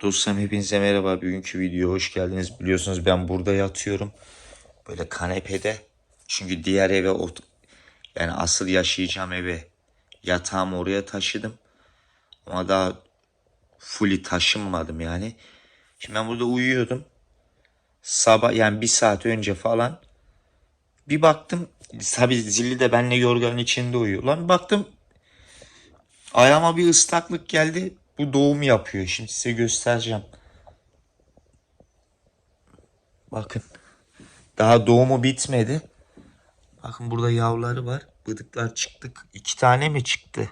Dostlarım hepinize merhaba. Bugünkü videoya hoş geldiniz. Biliyorsunuz ben burada yatıyorum. Böyle kanepede. Çünkü diğer eve yani asıl yaşayacağım eve yatağımı oraya taşıdım. Ama daha fully taşınmadım yani. Şimdi ben burada uyuyordum. Sabah yani bir saat önce falan bir baktım tabi zilli de benle yorganın içinde uyuyor. Lan baktım ayağıma bir ıslaklık geldi. Bu doğum yapıyor. Şimdi size göstereceğim. Bakın. Daha doğumu bitmedi. Bakın burada yavruları var. Bıdıklar çıktı. İki tane mi çıktı?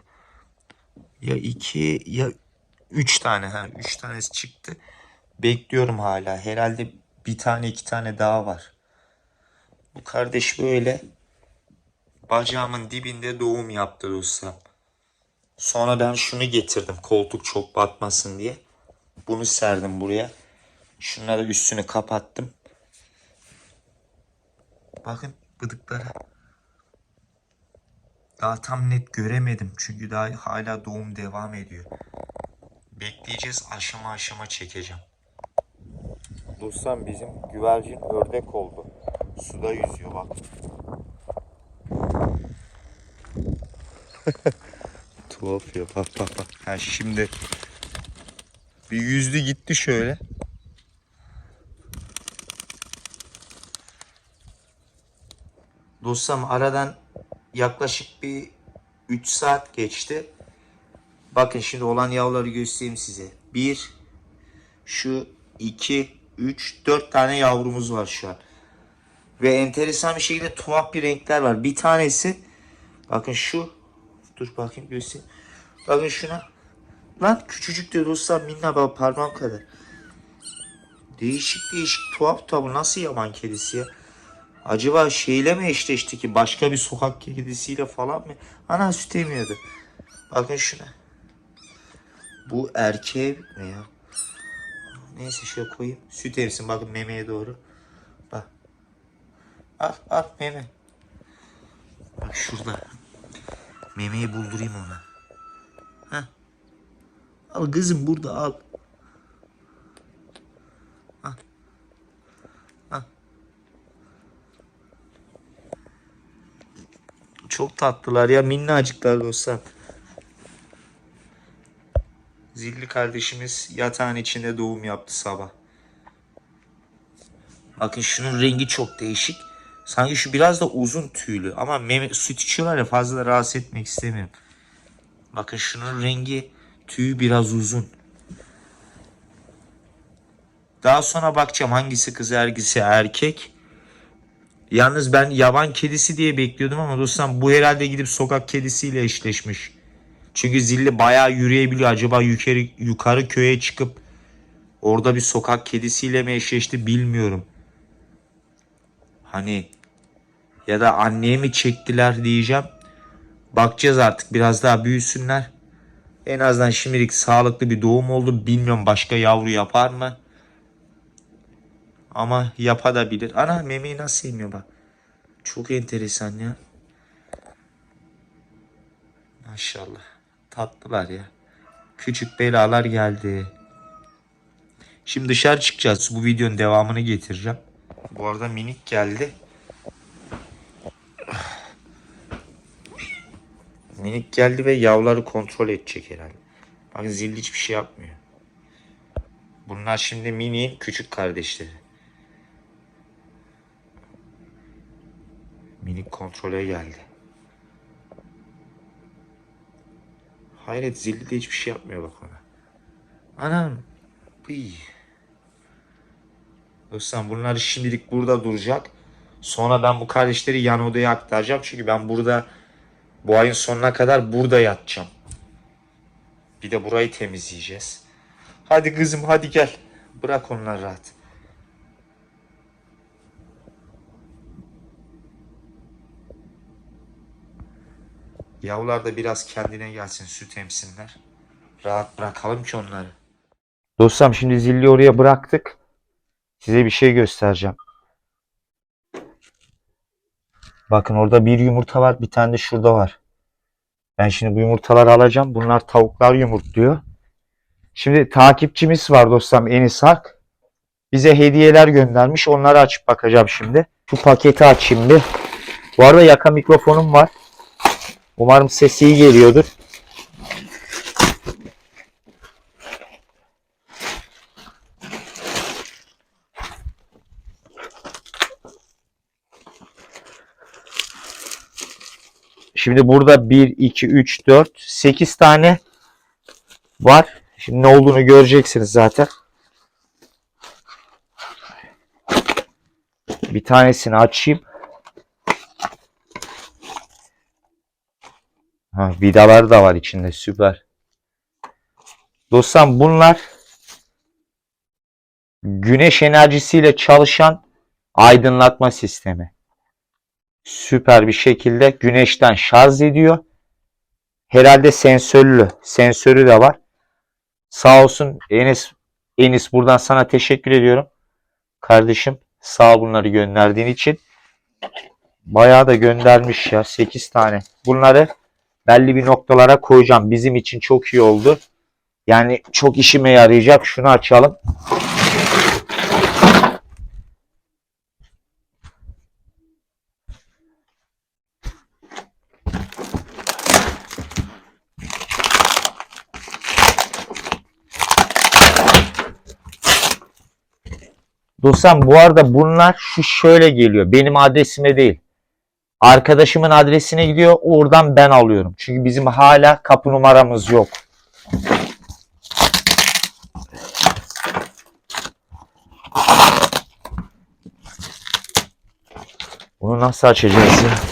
Ya iki ya üç tane. Ha, üç tanesi çıktı. Bekliyorum hala. Herhalde bir tane iki tane daha var. Bu kardeş böyle bacağımın dibinde doğum yaptı dostum. Sonra ben şunu getirdim koltuk çok batmasın diye. Bunu serdim buraya. Şunları üstünü kapattım. Bakın bıdıklara. Daha tam net göremedim. Çünkü daha hala doğum devam ediyor. Bekleyeceğiz aşama aşama çekeceğim. Dostum bizim güvercin ördek oldu. Suda yüzüyor bak. Tuhaf ya bak bak bak. Ha şimdi bir yüzdü gitti şöyle. Dostum aradan yaklaşık bir 3 saat geçti. Bakın şimdi olan yavruları göstereyim size. 1 şu 2 3 4 tane yavrumuz var şu an. Ve enteresan bir şekilde tuhaf bir renkler var. Bir tanesi bakın şu dur bakayım göstereyim. Bakın şuna. Lan küçücük de dostlar minna bak parmağım kadar. Değişik değişik tuhaf Bu nasıl yaban kedisi ya? Acaba şeyle mi eşleşti ki başka bir sokak kedisiyle falan mı? Ana süt emiyordu. Bakın şuna. Bu erkeğe mi ya? Neyse şöyle koyayım. Süt emsin bakın memeye doğru. Bak. Al al meme. Bak şurada. Memeyi buldurayım ona. Heh. Al kızım burada al. Al. Al. Çok tatlılar ya minnacıklar dostlar. Zilli kardeşimiz yatağın içinde doğum yaptı sabah. Bakın şunun rengi çok değişik. Sanki şu biraz da uzun tüylü ama meme, süt içiyorlar ya fazla da rahatsız etmek istemiyorum. Bakın şunun rengi tüyü biraz uzun. Daha sonra bakacağım hangisi kız hangisi erkek. Yalnız ben yaban kedisi diye bekliyordum ama dostum bu herhalde gidip sokak kedisiyle eşleşmiş. Çünkü zilli bayağı yürüyebiliyor. Acaba yukarı, yukarı köye çıkıp orada bir sokak kedisiyle mi eşleşti bilmiyorum. Hani ya da anneye mi çektiler diyeceğim. Bakacağız artık biraz daha büyüsünler. En azından şimdilik sağlıklı bir doğum oldu. Bilmiyorum başka yavru yapar mı? Ama yapabilir. Ana memeyi nasıl yemiyor bak. Çok enteresan ya. Maşallah. Tatlılar ya. Küçük belalar geldi. Şimdi dışarı çıkacağız. Bu videonun devamını getireceğim. Bu arada minik geldi. Minik geldi ve yavruları kontrol edecek herhalde. Bak zil hiçbir şey yapmıyor. Bunlar şimdi miniğin küçük kardeşleri. Minik kontrole geldi. Hayret zilli de hiçbir şey yapmıyor bak ona. Anam. Bıy. Dostum bunlar şimdilik burada duracak. Sonra ben bu kardeşleri yan odaya aktaracağım. Çünkü ben burada bu ayın sonuna kadar burada yatacağım. Bir de burayı temizleyeceğiz. Hadi kızım hadi gel. Bırak onları rahat. Yavrular da biraz kendine gelsin süt emsinler. Rahat bırakalım ki onları. Dostum şimdi zilli oraya bıraktık. Size bir şey göstereceğim. Bakın orada bir yumurta var. Bir tane de şurada var. Ben şimdi bu yumurtaları alacağım. Bunlar tavuklar yumurtluyor. Şimdi takipçimiz var dostum Enis Hak. Bize hediyeler göndermiş. Onları açıp bakacağım şimdi. Şu paketi açayım bir. Bu arada yaka mikrofonum var. Umarım sesi iyi geliyordur. Şimdi burada 1, 2, 3, 4, 8 tane var. Şimdi ne olduğunu göreceksiniz zaten. Bir tanesini açayım. Ha, vidalar da var içinde. Süper. Dostum bunlar güneş enerjisiyle çalışan aydınlatma sistemi. Süper bir şekilde güneşten şarj ediyor. Herhalde sensörlü. Sensörü de var. Sağ olsun Enis, Enis buradan sana teşekkür ediyorum. Kardeşim sağ bunları gönderdiğin için. Bayağı da göndermiş ya 8 tane. Bunları belli bir noktalara koyacağım. Bizim için çok iyi oldu. Yani çok işime yarayacak. Şunu açalım. Dostum bu arada bunlar şu şöyle geliyor. Benim adresime değil. Arkadaşımın adresine gidiyor. Oradan ben alıyorum. Çünkü bizim hala kapı numaramız yok. Bunu nasıl açacağız ya?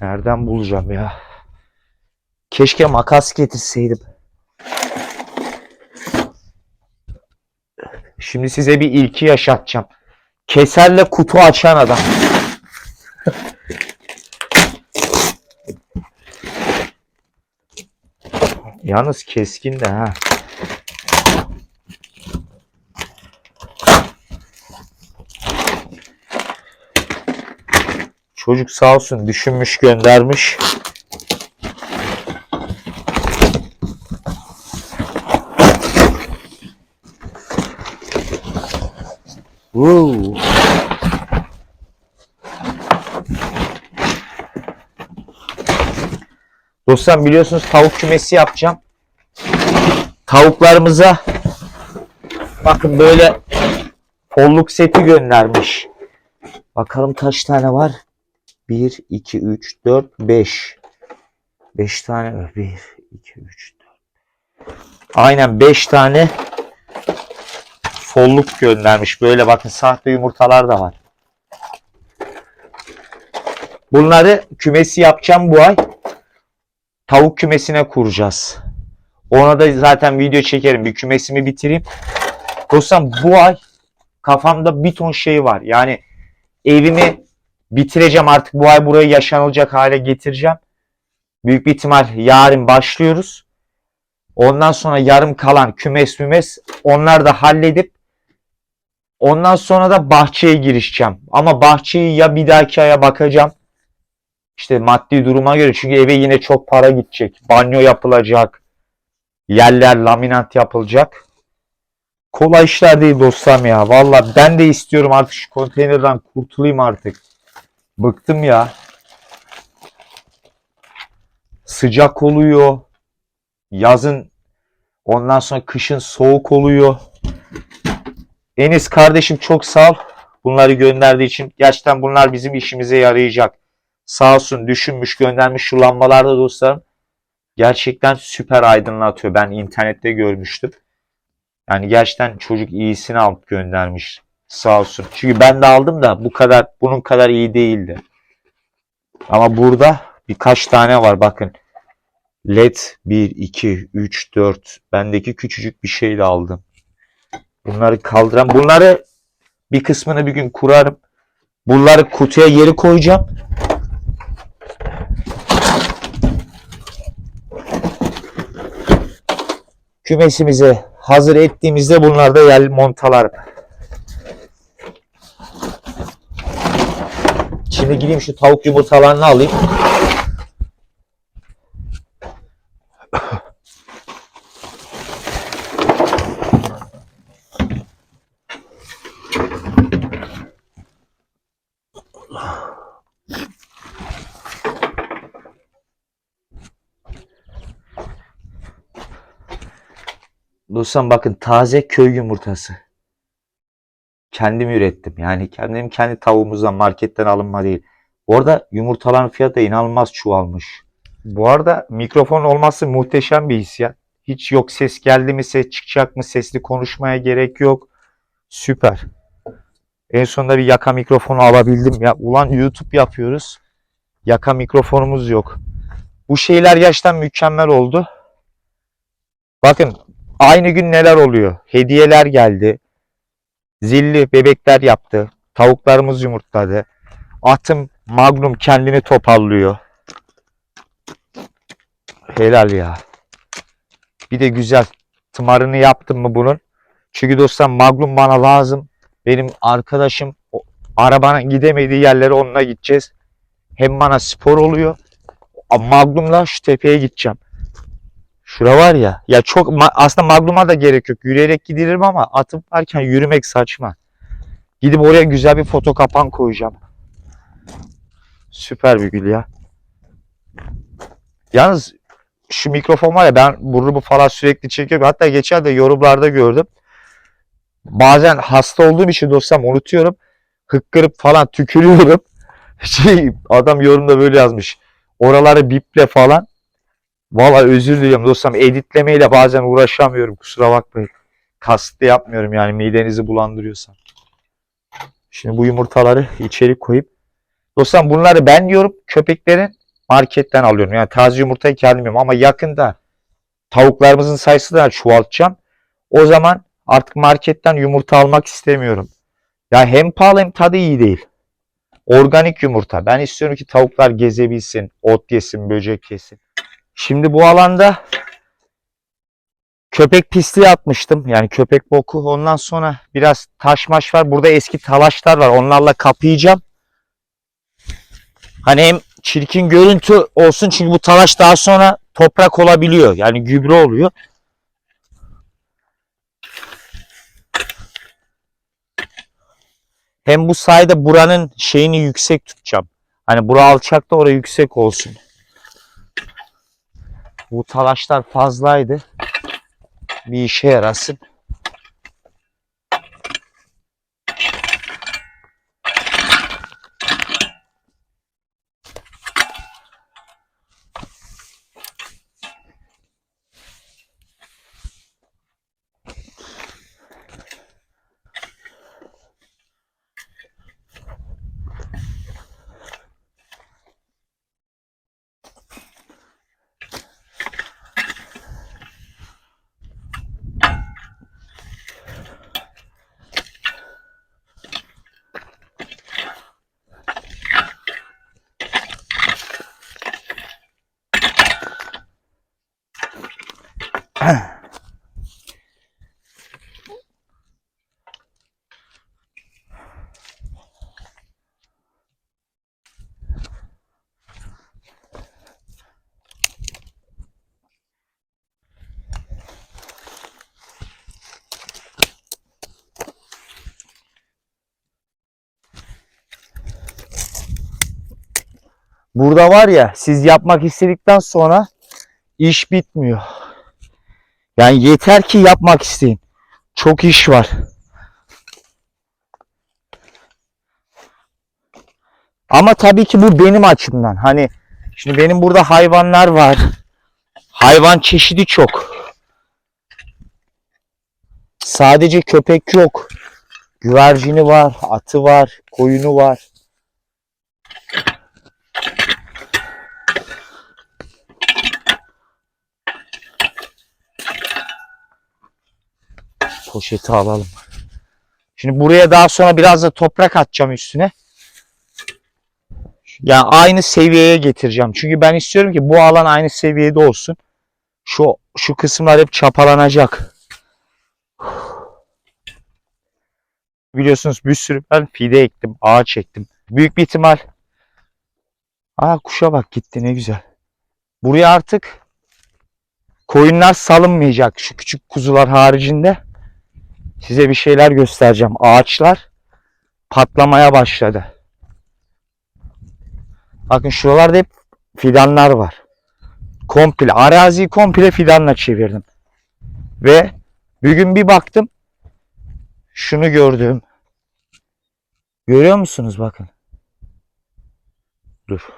Nereden bulacağım ya? Keşke makas getirseydim. Şimdi size bir ilki yaşatacağım. Keserle kutu açan adam. Yalnız keskin de ha. Çocuk sağ olsun düşünmüş göndermiş. Woo. Dostlar biliyorsunuz tavuk kümesi yapacağım. Tavuklarımıza bakın böyle folluk seti göndermiş. Bakalım kaç tane var? 1, 2, 3, 4, 5. 5 tane. 1, 2, 3, 4. Aynen 5 tane folluk göndermiş. Böyle bakın sahte yumurtalar da var. Bunları kümesi yapacağım bu ay. Tavuk kümesine kuracağız. Ona da zaten video çekerim. Bir kümesimi bitireyim. Dostum bu ay kafamda bir ton şey var. Yani evimi bitireceğim artık bu ay burayı yaşanılacak hale getireceğim. Büyük bir ihtimal yarın başlıyoruz. Ondan sonra yarım kalan kümes mümes onlar da halledip ondan sonra da bahçeye girişeceğim. Ama bahçeyi ya bir dahaki aya bakacağım. İşte maddi duruma göre çünkü eve yine çok para gidecek. Banyo yapılacak. Yerler laminat yapılacak. Kolay işler değil dostlarım ya. Valla ben de istiyorum artık şu konteynerden kurtulayım artık. Bıktım ya. Sıcak oluyor. Yazın ondan sonra kışın soğuk oluyor. Enis kardeşim çok sağ ol. Bunları gönderdiği için. Gerçekten bunlar bizim işimize yarayacak. Sağ olsun düşünmüş göndermiş şu lambalarda dostlarım. Gerçekten süper aydınlatıyor. Ben internette görmüştüm. Yani gerçekten çocuk iyisini alıp göndermiş. Sağ olsun. Çünkü ben de aldım da bu kadar bunun kadar iyi değildi. Ama burada birkaç tane var bakın. LED 1, 2, 3, 4. Bendeki küçücük bir şeyle aldım. Bunları kaldıran. Bunları bir kısmını bir gün kurarım. Bunları kutuya yeri koyacağım. Kümesimizi hazır ettiğimizde bunlar da yer montalar. Şimdi gideyim şu tavuk yumurtalarını alayım. Dostum bakın taze köy yumurtası. Kendim ürettim. Yani kendim kendi tavuğumuzdan marketten alınma değil. Bu arada yumurtaların fiyatı da inanılmaz çoğalmış. Bu arada mikrofon olması muhteşem bir hissiyat. Hiç yok ses geldi mi ses çıkacak mı sesli konuşmaya gerek yok. Süper. En sonunda bir yaka mikrofonu alabildim. Ya ulan YouTube yapıyoruz. Yaka mikrofonumuz yok. Bu şeyler gerçekten mükemmel oldu. Bakın aynı gün neler oluyor? Hediyeler geldi. Zilli bebekler yaptı. Tavuklarımız yumurtladı. Atım Magnum kendini toparlıyor. Helal ya. Bir de güzel tımarını yaptım mı bunun? Çünkü dostlar Magnum bana lazım. Benim arkadaşım o, arabanın gidemediği yerlere onunla gideceğiz. Hem bana spor oluyor. Magnum'la şu tepeye gideceğim. Şura var ya. Ya çok aslında Magnum'a da gerek yok. Yürüyerek gidilirim ama atım varken yürümek saçma. Gidip oraya güzel bir foto kapan koyacağım. Süper bir gül ya. Yalnız şu mikrofon var ya ben burnumu falan sürekli çekiyorum. Hatta geçen de yorumlarda gördüm. Bazen hasta olduğum için dostum unutuyorum. Hıkkırıp falan tükürüyorum. Şey adam yorumda böyle yazmış. Oraları biple falan. Valla özür diliyorum dostum. Editlemeyle bazen uğraşamıyorum. Kusura bakmayın. Kastı yapmıyorum yani midenizi bulandırıyorsam. Şimdi bu yumurtaları içeri koyup dostum bunları ben yiyorum. Köpeklerin marketten alıyorum. Yani taze yumurtayı kendim yiyorum ama yakında tavuklarımızın sayısını da çoğaltacağım. O zaman artık marketten yumurta almak istemiyorum. Ya hem pahalı hem tadı iyi değil. Organik yumurta. Ben istiyorum ki tavuklar gezebilsin, ot yesin, böcek yesin. Şimdi bu alanda köpek pisliği atmıştım. Yani köpek boku. Ondan sonra biraz taş maş var. Burada eski talaşlar var. Onlarla kapayacağım. Hani hem çirkin görüntü olsun çünkü bu talaş daha sonra toprak olabiliyor. Yani gübre oluyor. Hem bu sayede buranın şeyini yüksek tutacağım. Hani bura alçak da oraya yüksek olsun. Bu talaşlar fazlaydı. Bir işe yarasın. Burada var ya siz yapmak istedikten sonra iş bitmiyor. Yani yeter ki yapmak isteyin. Çok iş var. Ama tabii ki bu benim açımdan. Hani şimdi benim burada hayvanlar var. Hayvan çeşidi çok. Sadece köpek yok. Güvercini var, atı var, koyunu var. Poşeti alalım. Şimdi buraya daha sonra biraz da toprak atacağım üstüne. Yani aynı seviyeye getireceğim. Çünkü ben istiyorum ki bu alan aynı seviyede olsun. Şu şu kısımlar hep çapalanacak. biliyorsunuz bir sürü ben fide ektim, ağaç ektim. Büyük bir ihtimal Aa kuşa bak gitti ne güzel. Buraya artık koyunlar salınmayacak şu küçük kuzular haricinde. Size bir şeyler göstereceğim. Ağaçlar patlamaya başladı. Bakın şuralarda hep fidanlar var. Komple araziyi komple fidanla çevirdim. Ve bir gün bir baktım şunu gördüm. Görüyor musunuz bakın. Dur.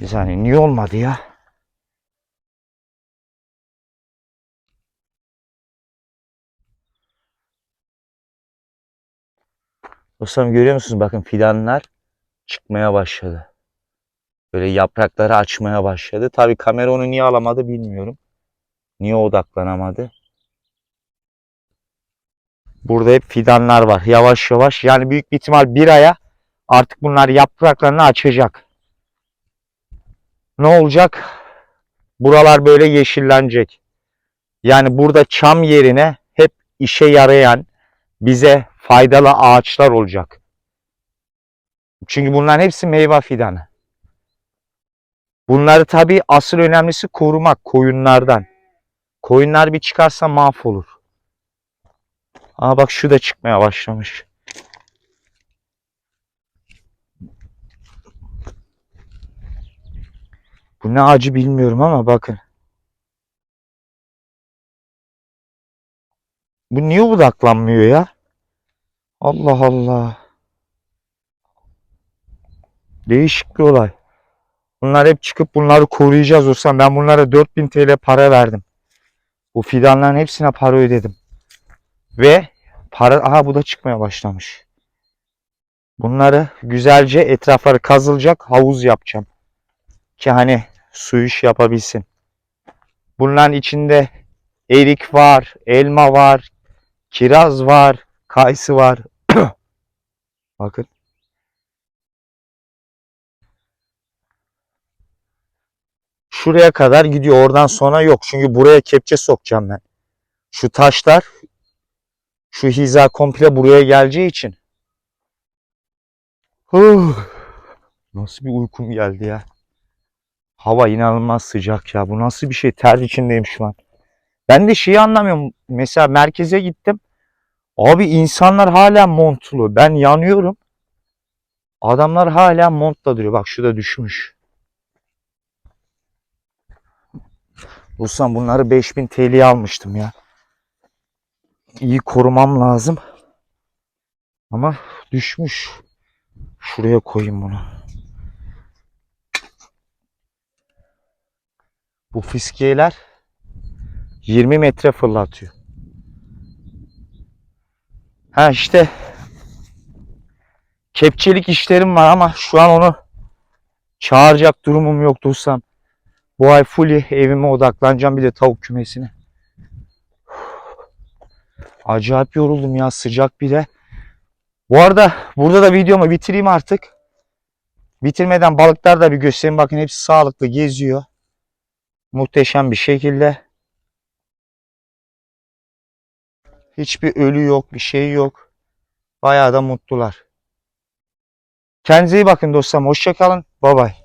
Bir saniye niye olmadı ya? Dostlarım görüyor musunuz? Bakın fidanlar çıkmaya başladı. Böyle yaprakları açmaya başladı. Tabii kamera onu niye alamadı bilmiyorum. Niye odaklanamadı? Burada hep fidanlar var. Yavaş yavaş. Yani büyük bir ihtimal bir aya artık bunlar yapraklarını açacak. Ne olacak? Buralar böyle yeşillenecek. Yani burada çam yerine hep işe yarayan, bize faydalı ağaçlar olacak. Çünkü bunların hepsi meyve fidanı. Bunları tabii asıl önemlisi korumak koyunlardan. Koyunlar bir çıkarsa mahvolur. Aa bak şu da çıkmaya başlamış. Bu ne acı bilmiyorum ama bakın. Bu niye budaklanmıyor ya? Allah Allah. Değişik bir olay. Bunlar hep çıkıp bunları koruyacağız olsam ben bunlara 4000 TL para verdim. Bu fidanların hepsine para ödedim. Ve para aha bu da çıkmaya başlamış. Bunları güzelce etrafları kazılacak havuz yapacağım. Ki hani su iş yapabilsin. Bunların içinde erik var, elma var, kiraz var, kayısı var. Bakın. Şuraya kadar gidiyor. Oradan sonra yok. Çünkü buraya kepçe sokacağım ben. Şu taşlar şu hiza komple buraya geleceği için. Huh. Nasıl bir uykum geldi ya. Hava inanılmaz sıcak ya. Bu nasıl bir şey? Ter içindeyim şu an. Ben de şeyi anlamıyorum. Mesela merkeze gittim. Abi insanlar hala montlu. Ben yanıyorum. Adamlar hala montla duruyor. Bak şu düşmüş. Bulsam bunları 5000 TL'ye almıştım ya. İyi korumam lazım. Ama düşmüş. Şuraya koyayım bunu. Bu fiskiyeler 20 metre fırlatıyor. Ha işte kepçelik işlerim var ama şu an onu çağıracak durumum yok dostum. Bu ay fully evime odaklanacağım bir de tavuk kümesine. Acayip yoruldum ya sıcak bir de. Bu arada burada da videomu bitireyim artık. Bitirmeden balıklar da bir göstereyim. Bakın hepsi sağlıklı geziyor. Muhteşem bir şekilde. Hiçbir ölü yok, bir şey yok. Bayağı da mutlular. Kendinize iyi bakın dostlarım. Hoşçakalın. Bay bay.